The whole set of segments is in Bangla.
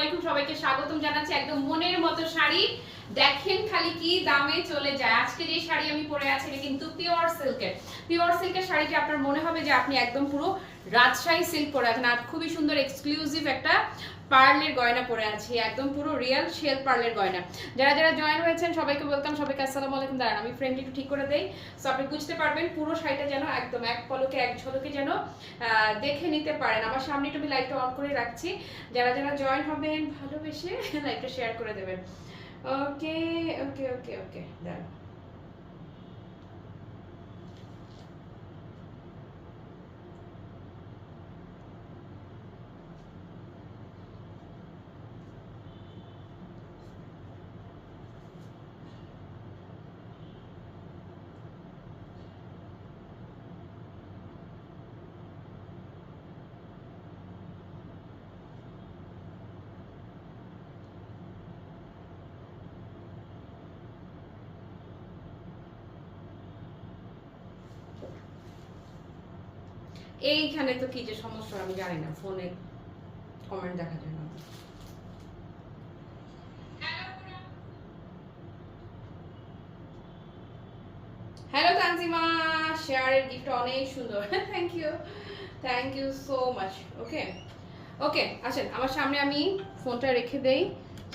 আলাইকুম সবাইকে স্বাগতম জানাচ্ছি একদম মনের মতো শাড়ি। দেখেন খালি কি দামে চলে যায়। আজকে যে শাড়ি আমি পরে আছি, এটা কিন্তু পিওর সিল্কের পিওর সিল্কের শাড়িটি আপনার মনে হবে যে আপনি একদম পুরো রাজশাহী সিল্ক পরে আছেন। আর খুবই সুন্দর এক্সক্লুসিভ একটা পার্লের গয়না পরে আছি, একদম পুরো রিয়েল শেল পার্লের গয়না। যারা যারা জয়েন হয়েছেন, সবাইকে বলতাম সবাইকে আসসালামু আলাইকুম। দাঁড়ান, আমি ফ্রেন্ড একটু ঠিক করে দেই। সো আপনি বুঝতে পারবেন, পুরো শাড়িটা যেন একদম এক পলকে, এক ঝলকে যেন দেখে নিতে পারেন। আমার সামনে একটু আমি লাইটটা অন করে রাখছি। যারা যারা জয়েন হবেন, ভালোবেসে লাইটটা শেয়ার করে দেবেন। ওকে ওকে ওকে ওকে দাঁড়ান এইখানে তো কি যে সমস্যা আমি জানি না ফোনে কমেন্ট দেখা যায় না। হ্যালো তানজিমা শেয়ারের গিফট অনেক সুন্দর। Thank you thank you so much okay okay আসেন আমার সামনে আমি ফোনটা রেখে দেই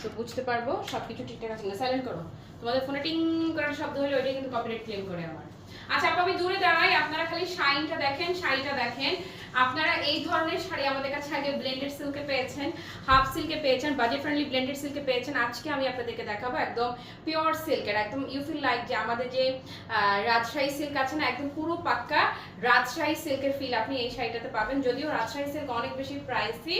তো বুঝতে পারব সব কিছু ঠিকঠাক আছে না সাইলেন্ট করো। তোমাদের ফোনে টিং করার শব্দ হলে ওইটা কিন্তু কপিরাইট ক্লেম করে আমার আচ্ছা আপু, আমি দূরে দাঁড়াই, আপনারা খালি শাইনটা দেখেন, শাড়িটা দেখেন। আপনারা এই ধরনের শাড়ি আমাদের কাছে আগে ব্লেন্ডেড সিল্কে পেয়েছেন হাফ সিল্কে পেয়েছেন বাজেট ফ্রেন্ডলি ব্লেন্ডেড সিল্কে পেয়েছেন। আজকে আমি আপনাদেরকে দেখাবো একদম পিওর সিল্কের একদম ইউ ফিল লাইক যে আমাদের যে রাজশাহী সিল্ক আছে না, একদম পুরো পাক্কা রাজশাহী সিল্কের ফিল আপনি এই শাড়িটাতে পাবেন। যদিও রাজশাহী সিল্ক অনেক বেশি প্রাইসি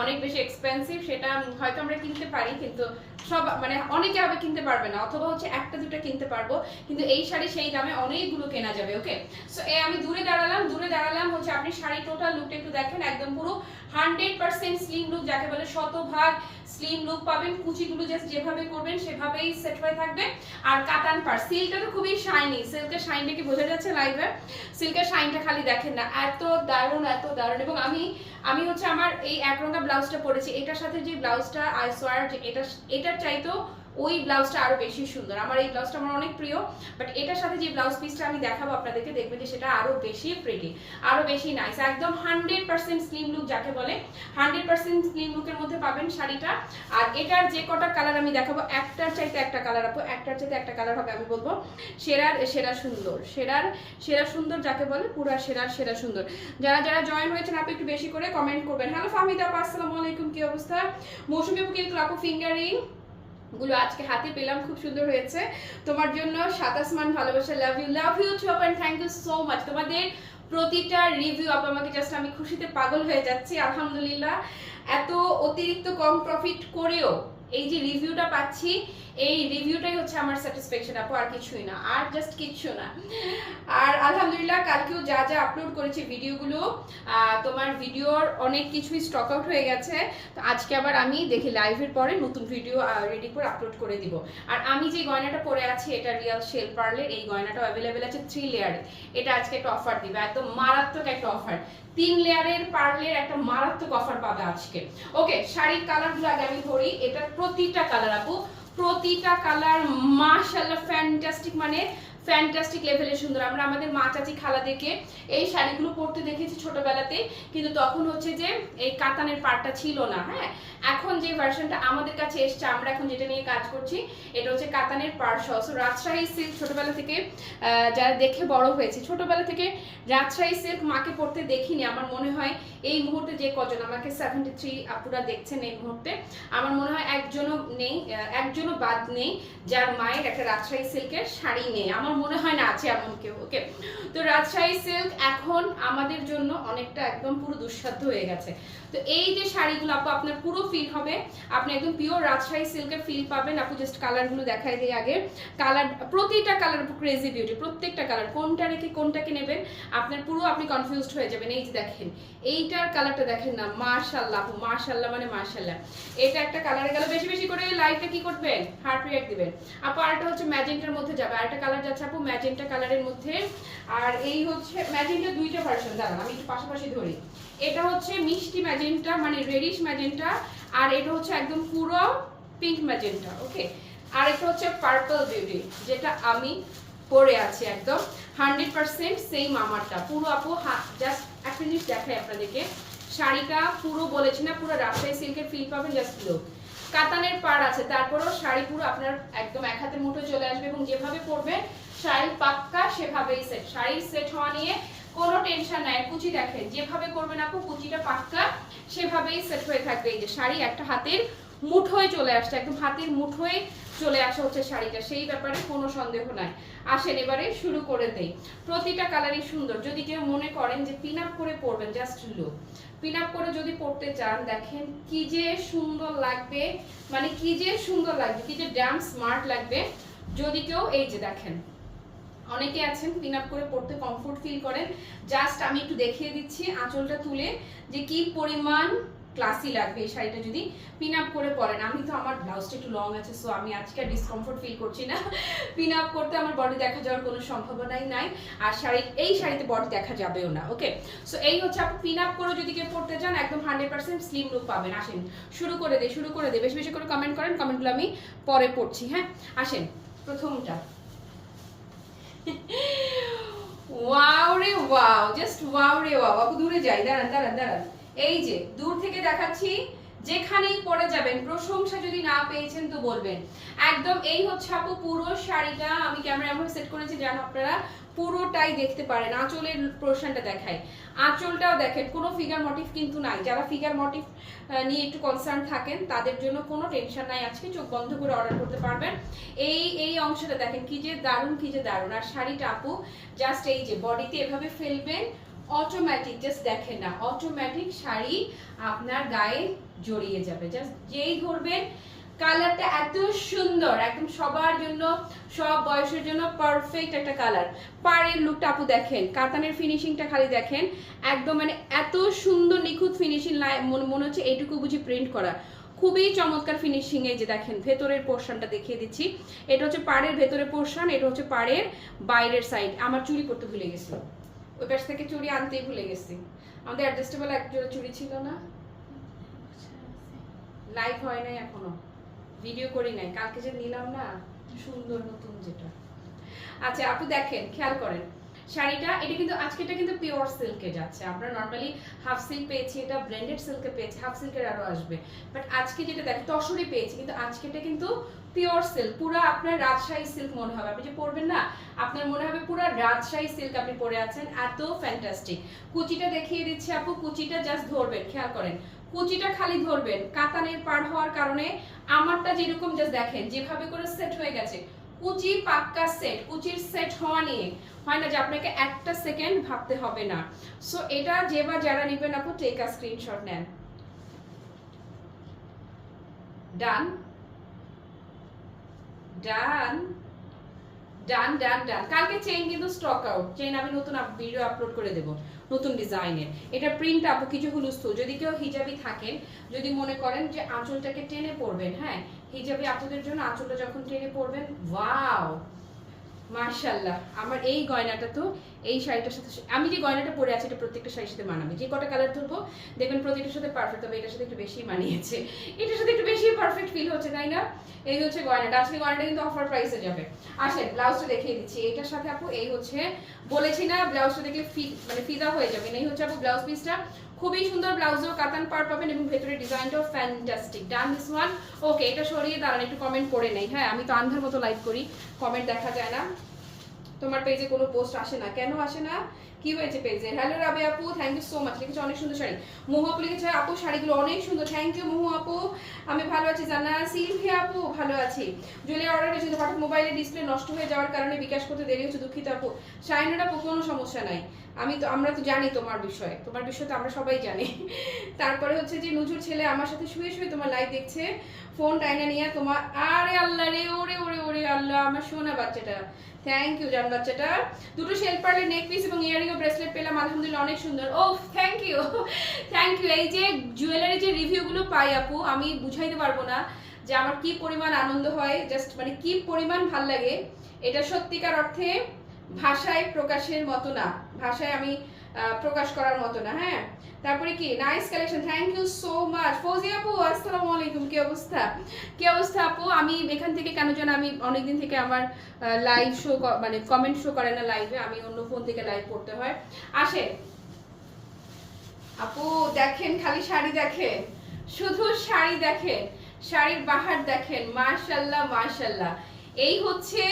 অনেক বেশি এক্সপেন্সিভ সেটা হয়তো আমরা কিনতে পারি, কিন্তু সব মানে অনেকে হবে কিনতে পারবে না, অথবা হচ্ছে একটা, দুটো কিনতে পারব, কিন্তু এই শাড়ি সেই দামে অনেকগুলো কেনা যাবে ওকে সো এ আমি দূরে দাঁড়ালাম দূরে দাঁড়ালাম হচ্ছে আপনি শাড়ি টোটাল লুকটা একটু দেখেন, একদম পুরো হান্ড্রেড পার্সেন্ট স্লিম লুক যাকে বলে শতভাগ স্লিম লুক পাবেন, কুচিগুলো জাস্ট যেভাবে করবেন সেভাবেই সেট হয়ে থাকবে। আর কাতান পার সিল্কটা তো খুবই শাইনি সিল্কের শাইনটা কি বোঝা যাচ্ছে লাইভে সিল্কের শাইনটা খালি দেখেন না, এত দারুণ এত দারুণ। এবং আমি আমি হচ্ছে আমার এই একরঙা ব্লাউজটা পরেছি, এটার সাথে যে ব্লাউজটা আই সোয়ার যে এটা এটার চাইতেও ওই ব্লাউজটা আরও বেশি সুন্দর। আমার এই ব্লাউজটা আমার অনেক প্রিয় বাট এটার সাথে যে ব্লাউজ পিসটা আমি দেখাবো আপনাদেরকে, দেখবেন যে সেটা আরও বেশি প্রিটি আরও বেশি নাইস একদম হান্ড্রেড পার্সেন্ট স্লিম লুক যাকে বলে হান্ড্রেড পার্সেন্ট স্লিম লুকের মধ্যে পাবেন শাড়িটা। আর এটার যে কটা কালার আমি দেখাবো, একটার চাইতে একটা কালার আপু, একটার চাইতে একটা কালার হবে আমি বলব, সেরার, সেরা সুন্দর, সেরার, সেরা সুন্দর যাকে বলে, পুরা সেরার, সেরা সুন্দর। যারা যারা জয়েন হয়েছেন আপনি একটু বেশি করে কমেন্ট করবেন। হ্যালো ফাহমিদা আসসালামু আলাইকুম, কি অবস্থা? মৌসুমি কিন্তু আপু ফিঙ্গারিং গুলো আজকে হাতে পেলাম, খুব সুন্দর হয়েছে। তোমার জন্য সাতাশ মান ভালোবাসা love you love you too and thank you so much তোমাদের প্রতিটা রিভিউ আপ আমাকে জাস্ট আমি খুশিতে পাগল হয়ে যাচ্ছি, আলহামদুলিল্লাহ। এত অতিরিক্ত কম প্রফিট করেও এই যে রিভিউটা পাচ্ছি এই রিভিউটাই হচ্ছে আমার স্যাটিসফ্যাকশন আপু, আর কিছুই না, আর জাস্ট কিচ্ছু না। আর আলহামদুলিল্লাহ, কালকেও যা যা আপলোড করেছি ভিডিওগুলো তোমার ভিডিওর অনেক কিছুই স্টক আউট হয়ে গেছে। তো আজকে আবার আমি দেখি লাইভের পরে নতুন ভিডিও রেডি করে আপলোড করে দিব। আর আমি যে গয়নাটা পরে আছি, এটা রিয়াল শেল পার্লের এই গয়নাটা অ্যাভেলেবেল আছে থ্রি লেয়ারে এটা আজকে একটা অফার দিবে, একদম মারাত্মক একটা অফার তিন লেয়ারের পার্লের একটা মারাত্মক অফার পাবে আজকে। ওকে শাড়ির কালারগুলো আগে আমি ধরি, এটার প্রতিটা কালার আপু। প্রতিটা কালার মাশাল্লাহ ফ্যান্টাস্টিক মানে ফ্যান্টাস্টিক লেভেলের সুন্দর। আমরা আমাদের মা চাচি খালাদেরকে এই শাড়িগুলো পরতে দেখেছি ছোটবেলাতে কিন্তু তখন হচ্ছে যে এই কাতানের পাটটা ছিল না হ্যাঁ? এখন যে ভার্সনটা আমাদের কাছে এসছে আমরা এখন যেটা নিয়ে কাজ করছি এটা হচ্ছে কাতানের সহ So, রাজশাহী সিল্ক ছোটবেলা থেকে যারা দেখে বড় হয়েছে ছোটবেলা থেকে রাজশাহী সিল্ক মাকে পড়তে দেখিনি। আমার মনে হয় এই মুহূর্তে যে কজন আমাকে সেভেন্টি থ্রি আপুরা দেখছেন এই মুহূর্তে আমার মনে হয় একজনও নেই একজনও বাদ নেই যার মায়ের একটা রাজশাহী সিল্কের শাড়ি নেই। আমার মনে হয় না আছে এমন কেউ ওকে তো রাজশাহী সিল্ক এখন আমাদের জন্য অনেকটা একদম পুরো দুঃসাধ্য হয়ে গেছে। তো এই যে শাড়িগুলো আপু, আপনার পুরো ফিল হবে। আপনি একদম পিওর রাজশাহী সিল্কের ফিল পাবেন। আপু জাস্ট কালারগুলো দেখাই দিই আগে। কালার প্রতিটা কালার ক্রেজি বিউটি প্রত্যেকটা কালার কোনটা রেখে কোনটাকে নেবেন, আপনার পুরো আপনি কনফিউজড হয়ে যাবেন। এই যে দেখেন, এইটার কালারটা দেখেন না মাশাল্লাহ আপু মাশাল্লাহ মানে মাশাল্লাহ এটা একটা কালারে গেল, বেশি বেশি করে লাইটটা কি করবেন? হার্ট রিয়াক্ট দিবেন। আপু, আরেকটা হচ্ছে ম্যাজেন্টার মধ্যে যাবে। আরেকটা কালার যাচ্ছে আপু ম্যাজেন্টা কালারের মধ্যে। আর এই হচ্ছে ম্যাজেন্টা দুইটা ভার্সন দাঁড়ান, আমি একটু পাশাপাশি ধরি। এটা হচ্ছে মিষ্টি ম্যাজেন্টা মানে রেডিশ ম্যাজেন্টা, আর এটা হচ্ছে একদম পুরো পিঙ্ক ম্যাজেন্টা ওকে আর এটা হচ্ছে পার্পল বিউটি যেটা আমি পরে আছি একদম। হান্ড্রেড পার্সেন্ট সেম আমারটা। পুরো আপু জাস্ট একটা জিনিস দেখাই আপনাদেরকে। শাড়িটা পুরো বলেছি না, পুরো রাজশাহী সিল্কের ফিল পাবেন জাস্ট লো কাতানের পাড় আছে, তারপরেও শাড়ি পুরো আপনার একদম এক হাতের মুঠো চলে আসবে এবং যেভাবে পরবেন, শাড়ি পাক্কা সেভাবেই সেট শাড়ির সেট হওয়া নিয়ে কোনো টেনশন নাই, কুচি দেখেন। যেভাবে করবেন আপু, কুচিটা পাক্কা, সেভাবেই সেট হয়ে থাকবে এই যে শাড়ি, একটা হাতের মুঠোয় চলে আসছে, একদম হাতের মুঠোয় চলে আসা হচ্ছে শাড়িটা, সেই ব্যাপারে কোনো সন্দেহ নাই। আসেন এবারে শুরু করে দেই। প্রতিটা কালারই সুন্দর। যদি কেউ মনে করেন যে পিন আপ করে পরবেন জাস্ট লো পিন আপ করে যদি পড়তে চান, দেখেন কি যে সুন্দর লাগবে মানে কি যে সুন্দর লাগবে, কি যে ড্যাম স্মার্ট লাগবে। যদি কেউ, এই যে দেখেন অনেকে আছেন পিন আপ করে পড়তে কমফোর্ট ফিল করেন। জাস্ট আমি একটু দেখিয়ে দিচ্ছি, আঁচলটা তুলে যে কি পরিমাণ ক্লাসি লাগবে এই শাড়িটা যদি পিন আপ করে পরেন। আমি তো আমার ব্লাউজটা একটু লং আছে সো আমি আজকে আর ডিসকমফোর্ট ফিল করছি না। পিন আপ করতে আমার বডি দেখা যাওয়ার কোনো সম্ভাবনাই নাই, আর শাড়ি, এই শাড়িতে বডি দেখা যাবেও না ওকে সো এই হচ্ছে আপনি পিন আপ করে যদি কেউ পড়তে চান, একদম হান্ড্রেড পার্সেন্ট স্লিম লুক পাবেন। আসেন, শুরু করে দে, শুরু করে দে। বেশি বেশি করে কমেন্ট করেন কমেন্টগুলো আমি পরে পড়ছি হ্যাঁ? আসেন, প্রথমটা। ওয়াও রে ওয়াও জাস্ট ওয়াও রে দূরে যাই, দাঁড়ান দাঁড়ান দাঁড়ান। এই যে, দূর থেকে দেখাচ্ছি, যেখানেই পরে যাবেন, প্রশংসা যদি না পেয়েছেন তো বলবেন। একদম এই হচ্ছে পুরো শাড়িটা, আমি ক্যামেরা এমন সেট করেছি যেন আপনারা পুরোটাই দেখতে পারেন, আঁচলের পোর্শনটা দেখায়। আঁচলটাও দেখেন, কোনো ফিগার মোটিভ কিন্তু নাই। যারা ফিগার মোটিভ নিয়ে একটু কনসার্ন থাকেন, তাদের জন্য কোনো টেনশন নাই। আজকে চোখ বন্ধ করে অর্ডার করতে পারবেন। এই এই অংশটা দেখেন, কি যে দারুণ, কি যে দারুণ। আর শাড়িটা আপু জাস্ট এই যে বডিতে এভাবে ফেলবেন অটোমেটিক জাস্ট দেখেন না অটোমেটিক শাড়ি আপনার গায়ে জড়িয়ে যাবে। জাস্ট যেই ধরবেন কালারটা এত সুন্দর একদম সবার জন্য সব বয়সের জন্য পারফেক্ট একটা কালার পাড়ের লুকটা আপু দেখেন কাতানের ফিনিশিংটা খালি দেখেন একদম মানে এত সুন্দর নিখুঁত ফিনিশিং মনে মনে হচ্ছে এইটুকু বুঝি প্রিন্ট করা। খুবই চমৎকার ফিনিশিং এই যে দেখেন ভেতরের পোর্শনটা দেখিয়ে দিচ্ছি। এটা হচ্ছে পাড়ের ভেতরের পোর্শন এটা হচ্ছে পাড়ের বাইরের সাইড আমার চুরি করতে ভুলে গেছি। ওই পাশ থেকে চুরি আনতেই ভুলে গেছি। আমাদের অ্যাডজাস্টেবল এক চুরি ছিল না? লাইভ হয় নাই এখনও। ভিডিও করি নাই। কালকে যে নিলাম না, সুন্দর নতুন যেটা। আচ্ছা আপু দেখেন, খেয়াল করেন, শাড়িটা, এটা কিন্তু আজকেটা কিন্তু পিওর সিল্কে যাচ্ছে। আমরা নর্মালি হাফ সিল্ক পেয়েছি, এটা ব্লেন্ডেড সিল্কে পেয়েছি হাফ সিল্কের আরও আসবে। বাট আজকে যেটা দেখ তসরে পেয়েছি, কিন্তু আজকেটা কিন্তু পিওর সিল্ক পুরো আপনার রাজশাহী সিল্ক মনে হবে। আপনি যে পরবেন না, আপনার মনে হবে পুরো রাজশাহী সিল্ক আপনি পরে আছেন, এত ফ্যান্টাস্টিক কুচিটা দেখিয়ে দিচ্ছি আপু, কুচিটা জাস্ট ধরবেন, খেয়াল করেন। কুচিটা খালি ধরবেন, কাতানের পার হওয়ার কারণে আমারটা যেরকম জাস্ট দেখেন, যেভাবে করে সেট হয়ে গেছে। কুচি পাক্কা সেট কুচির সেট হওয়া নিয়ে। হয় না যে আপনাকে একটা সেকেন্ড ভাবতে হবে না। সো এটা যে যারা নেবেন আপু টেক আ স্ক্রিনশট নেন। ডান ডান ডান ডান ডান কালকে চেইন কিন্তু স্টক আউট চেইন আমি নতুন ভিডিও আপলোড করে দেব, নতুন ডিজাইনের এটা প্রিন্ট আপু কিছু হুলুস্থুল যদি কেউ হিজাবি থাকেন, যদি মনে করেন যে আঁচলটাকে টেনে পড়বেন হ্যাঁ হিজাবি আপুদের জন্য আঁচলটা যখন টেনে পড়বেন ওয়াও মার্শাল্লাহ আমার এই গয়নাটা তো, এই শাড়িটার সাথে আমি যে গয়নাটা পরে আছি, এটা প্রত্যেকটা শাড়ির সাথে মানাবে। যে কটা কালার ধরবো, দেখবেন প্রত্যেকটার সাথে পারফেক্ট তবে এটার সাথে একটু বেশি মানিয়েছে। এটার সাথে একটু বেশি পারফেক্ট ফিল হচ্ছে, তাই না? এই হচ্ছে গয়নাটা। আজকে গয়নাটা কিন্তু অফার প্রাইসে যাবে। আসেন ব্লাউজটা দেখিয়ে দিচ্ছি। এটার সাথে আপু, এই হচ্ছে, বলেছি না ব্লাউজটা দেখলে ফি মানে ফিদা হয়ে যাবে। এই হচ্ছে আপু ব্লাউজ পিসটা খুবই সুন্দর ব্লাউজও কাতান পার পাবেন এবং ভেতরে ডিজাইনটাও fantastic done this one okay এটা সরিয়ে দাঁড়ান, একটু কমেন্ট করে নেই। হ্যাঁ আমি তো আন্ধার মতো লাইভ করি। কমেন্ট দেখা যায় না। তোমার পেজে কোনো পোস্ট আসে না। কেন আসে না? কি হয়েছে পেজে হ্যালো রাবে আপু থ্যাংক ইউ সো মাচ লিখেছে অনেক সুন্দর শাড়ি। মহু আপু লিখেছে, আপু, শাড়িগুলো অনেক সুন্দর। থ্যাংক ইউ মহু আপু। আমি ভালো আছি জানা সিলভি আপু, ভালো আছি। জুলি অর্ডার করেছি হঠাৎ মোবাইলে ডিসপ্লে নষ্ট হয়ে যাওয়ার কারণে বিকাশ করতে দেরি হচ্ছে। দুঃখিত আপু। শাইনার আপু, কোনো সমস্যা নাই। আমি তো, আমরা তো জানি তোমার বিষয়ে। তোমার বিষয় তো আমরা সবাই জানি। তারপরে হচ্ছে যে নজুর ছেলে, আমার সাথে শুয়ে শুয়ে তোমার লাইভ দেখছে। ফোন টাইনা নিয়ে তোমার, আরে আল্লাহ রে, ওরে ওরে ওরে আল্লাহ, আমার সোনা বাচ্চাটা। থ্যাংক ইউ জান বাচ্চাটা। দুটো শেল পারলে নেক পিস এবং ইয়ারিং ও ব্রেসলেট পেলাম, আলহামদুলিল্লাহ অনেক সুন্দর। ও থ্যাংক ইউ থ্যাংক ইউ এই যে জুয়েলারি যে রিভিউগুলো পাই আপু, আমি বুঝাইতে পারব না যে আমার কি পরিমাণ আনন্দ হয় জাস্ট মানে কি পরিমাণ ভালো লাগে। এটা সত্যিকার অর্থে ভাষায় প্রকাশের মতো না। ভাষায় আমি প্রকাশ করার মতো না হ্যাঁ? তারপরে কি? Nice collection thank you so much Fouzi আপু, আসসালামু আলাইকুম, কি অবস্থা? কি অবস্থা আপু? আমি এখান থেকে কেন যেন আমি অনেকদিন থেকে আমার লাইভ শো মানে কমেন্ট শো করে না লাইভে আমি অন্য ফোন থেকে লাইভ করতে হয়। আসে আপু, দেখেন, খালি শাড়ি দেখেন। শুধু শাড়ি দেখেন, শাড়ির বাহার দেখেন। মাশাল্লাহ মাশাল্লাহ এই হচ্ছে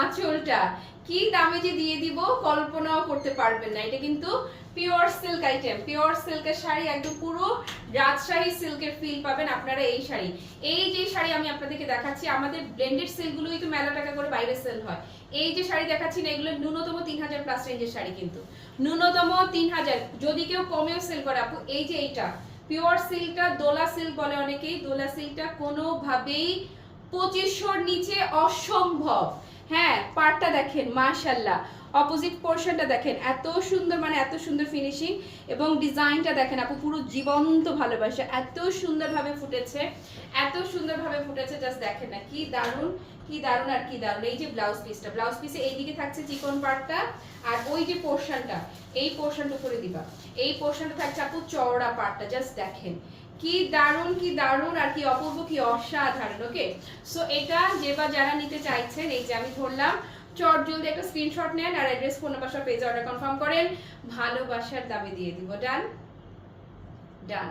আঁচলটা। কি দামে যে দিয়ে দিব কল্পনাও করতে পারবেন না। এটা কিন্তু পিওর সিল্ক আইটেম পিওর সিল্কের শাড়ি, একদম পুরো রাজশাহী সিল্কের ফিল পাবেন আপনারা এই শাড়ি। এই যে শাড়ি আমি আপনাদেরকে দেখাচ্ছি, আমাদের ব্লেন্ডেড সিল্কগুলো তো মেলা টাকা করে বাইরে সেল হয়। এই যে শাড়ি দেখাচ্ছি না, এগুলো ন্যূনতম তিন হাজার প্লাস রেঞ্জের শাড়ি কিন্তু। ন্যূনতম তিন হাজার, যদি কেউ কমেও সেল করে, আপু, এই যে এইটা পিওর সিল্কটা দোলা সিল্ক বলে অনেকেই, দোলা সিল্কটা কোনোভাবেই পঁচিশশোর নিচে অসম্ভব। হ্যাঁ পার্টটা দেখেন মাশাল্লাহ অপোজিট পোর্শনটা দেখেন, এত সুন্দর মানে এত সুন্দর ফিনিশিং এবং ডিজাইনটা দেখেন আপু, পুরো জীবন্ত ভালোবাসা, এত সুন্দরভাবে ফুটেছে, এত সুন্দরভাবে ফুটেছে জাস্ট দেখেন না, কি দারুণ কি দারুণ আর কি দারুণ। এই যে ব্লাউজ পিসটা ব্লাউজ পিসে এইদিকে থাকছে চিকন পার্টটা আর ওই যে পোর্শনটা এই পোর্শনটা করে দিবা। এই পোর্শনটা থাকছে আপু চওড়া পার্টটা জাস্ট দেখেন। কি দারুণ কি দারুণ আর কি অপূর্ব, কি অসাধারণ ওকে সো এটা যে বা যারা নিতে চাইছেন, এই যে আমি ধরলাম, চট জলদি একটা স্ক্রিনশট নেন আর অ্যাড্রেস ফোন নাম্বার সব পেজে অর্ডার কনফার্ম করেন। ভালোবাসার দামে দিয়ে দিব। ডান ডান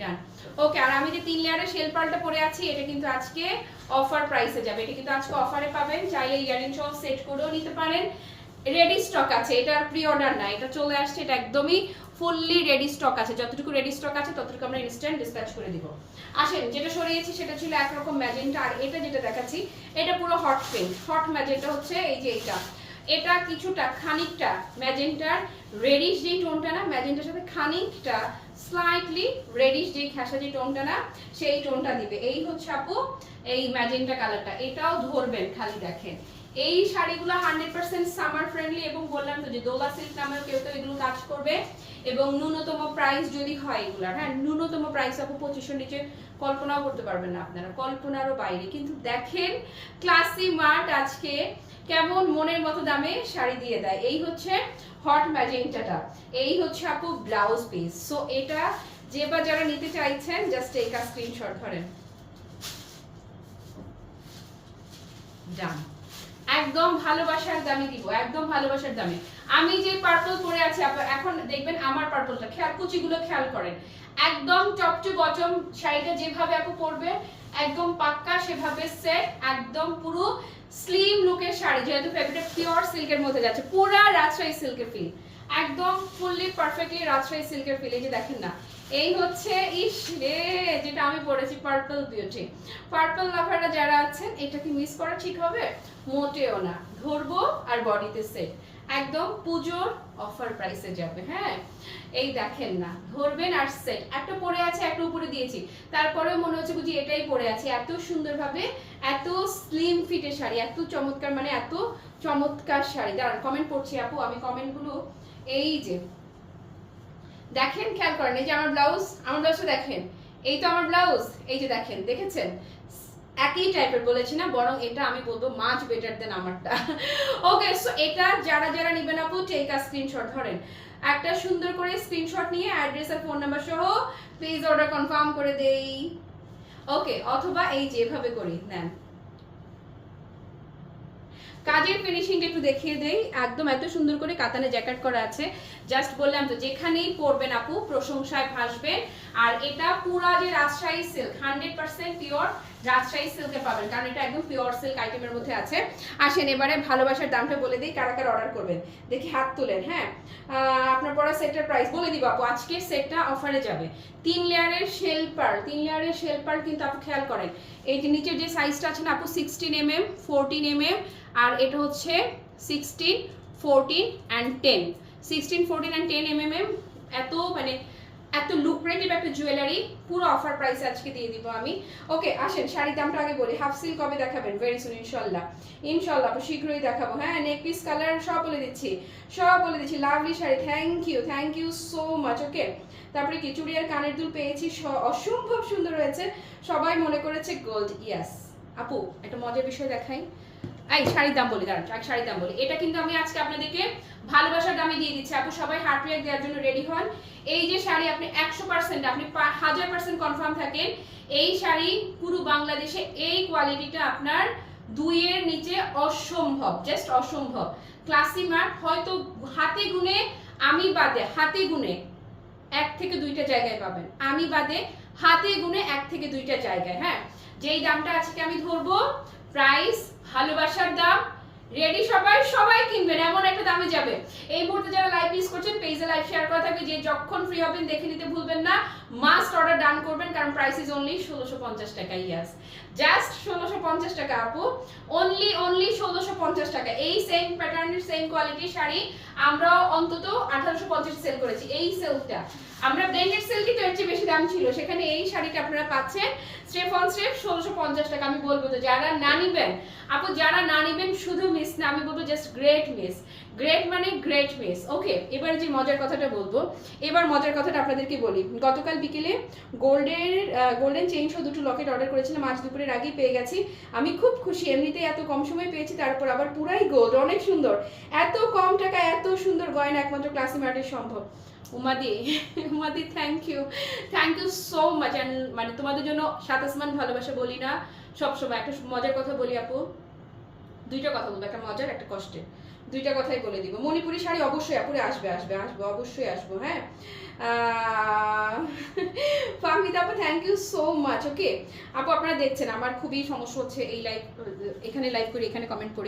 ডান ওকে আর আমি যে তিন লেয়ারের শেল পালটা পরে আছি, এটা কিন্তু আজকে অফার প্রাইসে যাবে। এটা কিন্তু আজকে অফারে পাবেন, চাইলে ইয়ারিং সহ সেট করেও নিতে পারেন। রেডি স্টক আছে এটার প্রি অর্ডার না, এটা চলে আসছে, এটা একদমই ফুললি রেডি স্টক আছে। যতটুকু রেডি স্টক আছে, ততটুকু আমরা ইনস্ট্যান্ট ডিসপ্যাচ করে দিব। আসেন, যেটা সরিয়েছি সেটা ছিল একরকম ম্যাজেন্টা আর এটা যেটা দেখাচ্ছি, এটা পুরো হট পিঙ্ক হট ম্যাজেন্টা হচ্ছে এই যে এটা এটা কিছুটা, খানিকটা ম্যাজেন্টার রেডিশ যেই টোনটা না ম্যাজেন্টার সাথে খানিকটা স্লাইটলি রেডিশ যেই খেসা যে টোনটা না, সেই টোনটা দিবে। এই হচ্ছে আপু, এই ম্যাজেন্টা কালারটা এটাও ধরবেন, খালি দেখেন। এই শাড়িগুলো হান্ড্রেড পার্সেন্ট সামার ফ্রেন্ডলি এবং বললাম তো যে দোলা সিল্ক নামেও কেউ তো এগুলো কাজ করবে এবং ন্যূনতম প্রাইস যদি হয় এগুলার হ্যাঁ ন্যূনতম প্রাইস আপু পঁচিশশো নিচে কল্পনাও করতে পারবেন না আপনারা, কল্পনারও বাইরে। কিন্তু দেখেন ক্লাসি মার্ট আজকে কেমন মনের মতো দামে শাড়ি দিয়ে দেয়। এই হচ্ছে হট ম্যাজেন্টাটা এই হচ্ছে আপু ব্লাউজ পিস সো এটা যে বা যারা নিতে চাইছেন জাস্ট এই কাজ স্ক্রিনশট ধরেন। ডান একদম ভালোবাসার দামে দিব, একদম ভালোবাসার দামে। আমি যে পার্পল পরে আছি এখন দেখবেন আমার পার্পলটা খেয়াল, কুচিগুলো খেয়াল করেন। একদম চপচে বটম শাড়িটা যেভাবে আপু পরবে, একদম পাক্কা সেভাবে সেট একদম পুরো স্লিম লুকের শাড়ি। যেহেতু ফেব্রিকটা পিওর সিল্কের মধ্যে যাচ্ছে, পুরা রাজশাহী সিল্কের ফিল একদম ফুললি পারফেক্টলি রাজশাহী সিল্কের ফিল এই যে দেখেন না। এই হচ্ছে, ইস রে, যেটা আমি পরেছি পার্পল বিউটি পার্পল লাভাররা যারা আছেন, এটা কি মিস করা ঠিক হবে? মোটেও না। ধরবো আর বডিতে সেট একদম পুজোর অফার প্রাইসে যাবে হ্যাঁ? এই দেখেন না। ধরবেন আর সেট একটা পরে আছে, একটা উপরে দিয়েছি। তারপরেও মনে হচ্ছে বুঝি এটাই পরে আছে। এত সুন্দরভাবে, এত স্লিম ফিটের শাড়ি, এত চমৎকার মানে এত চমৎকার শাড়ি। দাঁড়ান কমেন্ট পড়ছি আপু, আমি কমেন্টগুলো এই যে, দেখেন, খেয়াল করেন, এই যে আমার ব্লাউজ আমার ব্লাউজটা দেখেন, এই তো আমার ব্লাউজ এই যে দেখেন, দেখেছেন? একই টাইপের বলেছি না, বরং এটা আমি বলব মাছ বেটার দেন আমারটা। ওকে সো এটা যারা যারা নেবেন আপু টেক আ স্ক্রিনশট ধরেন। একটা সুন্দর করে স্ক্রিনশট নিয়ে অ্যাড্রেস আর ফোন নাম্বার সহ প্লিজ অর্ডার কনফার্ম করে দেই। ওকে অথবা এই যেভাবে করি, নেন। কাজের ফিনিশিংটা একটু দেখিয়ে দেই। একদম এত সুন্দর করে কাতানে জ্যাকেট করা আছে। জাস্ট বললাম তো, যেখানেই পরবেন আপু, প্রশংসায় ভাসবেন। আর এটা পুরা যে Rajshahi silk hundred percent pure Rajshahi সিল্কে পাবেন। কারণ এটা একদম পিওর সিল্ক আইটেমের মধ্যে আছে। আসেন, এবারে ভালোবাসার দামটা বলে দিই, কারা কারা অর্ডার করবেন। দেখি হাত তুলেন হ্যাঁ। আপনার পড়া সেটটার প্রাইস বলে দিব আপু, আজকের সেটটা অফারে যাবে। তিন লেয়ারের শেল পার্ল তিন লেয়ারের শেল পার্ল কিন্তু আপু খেয়াল করেন। এই যে নিচের যে সাইজটা আছে না আপু sixteen M M fourteen M M আর এটা হচ্ছে sixteen fourteen and ten sixteen fourteen and ten M M এত মানে এত লুক্রেটিভ একটা জুয়েলারি পুরো অফার প্রাইস আজকে দিয়ে দিব আমি। ওকে আসেন, শাড়ির দামটা আগে বলি। হাফ সিল কবে দেখাবেন? ভেরি সুন ইনশাল্লাহ। ইনশাল্লাহ শীঘ্রই দেখাবো। হ্যাঁ নেক পিস কালার সব বলে দিচ্ছি। সব বলে দিচ্ছি। Lovely sari. Thank you thank you so much okay তারপরে কি চুড়িয়ার কানের দুল পেয়েছি। অসম্ভব সুন্দর হয়েছে। সবাই মনে করেছে গোল্ড ইয়াস আপু, একটা মজার বিষয় দেখাই। এই শাড়ির দাম বলি, দাঁড়ান আগে শাড়ির দাম বলি। এটা কিন্তু আমি আজকে আপনাদেরকে ভালোবাসার দামে দিয়ে দিচ্ছি। আপু, সবাই হার্ট দেওয়ার জন্য রেডি হন। এই যে শাড়ি আপনি একশো পার্সেন্ট আপনি হাজার পার্সেন্ট কনফার্ম থাকেন, এই শাড়ি পুরো বাংলাদেশে এই কোয়ালিটিটা আপনার দুইয়ের নিচে অসম্ভব জাস্ট অসম্ভব। ক্লাসি মার্ক হয়তো হাতে গুনে আমি বাদে, হাতে গুনে এক থেকে দুইটা জায়গায় পাবেন। আমি বাদে, হাতে গুনে এক থেকে দুইটা জায়গায় হ্যাঁ? যেই দামটা আজকে আমি ধরবো প্রাইস ভালোবাসার দাম রেডি সবাই সবাই কিনবেন, এমন একটা দামে যাবে। এই মুহূর্তে যারা লাইভ মিস করছেন পেজে লাইভ শেয়ার করা থাকবে, যে যখন ফ্রি হবেন, দেখে নিতে ভুলবেন না। মাস্ট অর্ডার ডান করবেন, কারণ প্রাইস ইজ অনলি ষোলোশো পঞ্চাশ টাকা ইয়াস জাস্ট ষোলোশো পঞ্চাশ টাকা, আপু। অনলি অনলি ষোলোশো পঞ্চাশ টাকা। এই সেম প্যাটার্নের সেম কোয়ালিটির শাড়ি আমরা অন্তত আঠারোশো পঞ্চাশ সেল করেছি, এই সেলটা আমরা ব্লেন্ডেড সেল কিন্তু এর চেয়ে বেশি দাম ছিল। সেখানে এই শাড়িটা আপনারা পাচ্ছেন স্টেপ অন স্টেপ ষোলোশো পঞ্চাশ টাকা। আমি বলব তো যারা না নিবেন, আপু, যারা না নিবেন, শুধু মিস না, আমি বলব জাস্ট গ্রেট মিস গ্রেট মানে গ্রেট মিস ওকে এবার যে মজার কথাটা বলব, এবার মজার কথাটা আপনাদেরকে বলি। গতকাল বিকেলে গোল্ডের গোল্ডেন চেইন সহ দুটো লকেট অর্ডার করেছিলাম, আজ দুপুরের আগেই পেয়ে গেছি। আমি খুব খুশি এমনিতেই এত কম সময় পেয়েছি, তারপর আবার পুরাই গোল্ড অনেক সুন্দর। এত কম টাকা, এত সুন্দর গয়না একমাত্র ক্লাসি মার্টের সম্ভব। উমাদি উমাদি thank you thank you so much and মানে তোমাদের জন্য সাত আসমান ভালোবাসা বলি না, সবসময়। একটা মজার কথা বলি আপু, দুইটা কথা বলব, একটা মজার, একটা কষ্টের। দুইটা কথাই বলে দিব। মণিপুরি শাড়ি অবশ্যই আপুরে আসবে আসবে, আসব, অবশ্যই আসব হ্যাঁ? ফাহমিদা আপু thank you so much okay আপু, আপনারা দেখছেন, আমার খুবই সমস্যা হচ্ছে এই লাইভ এখানে লাইভ করি, এখানে কমেন্ট করি।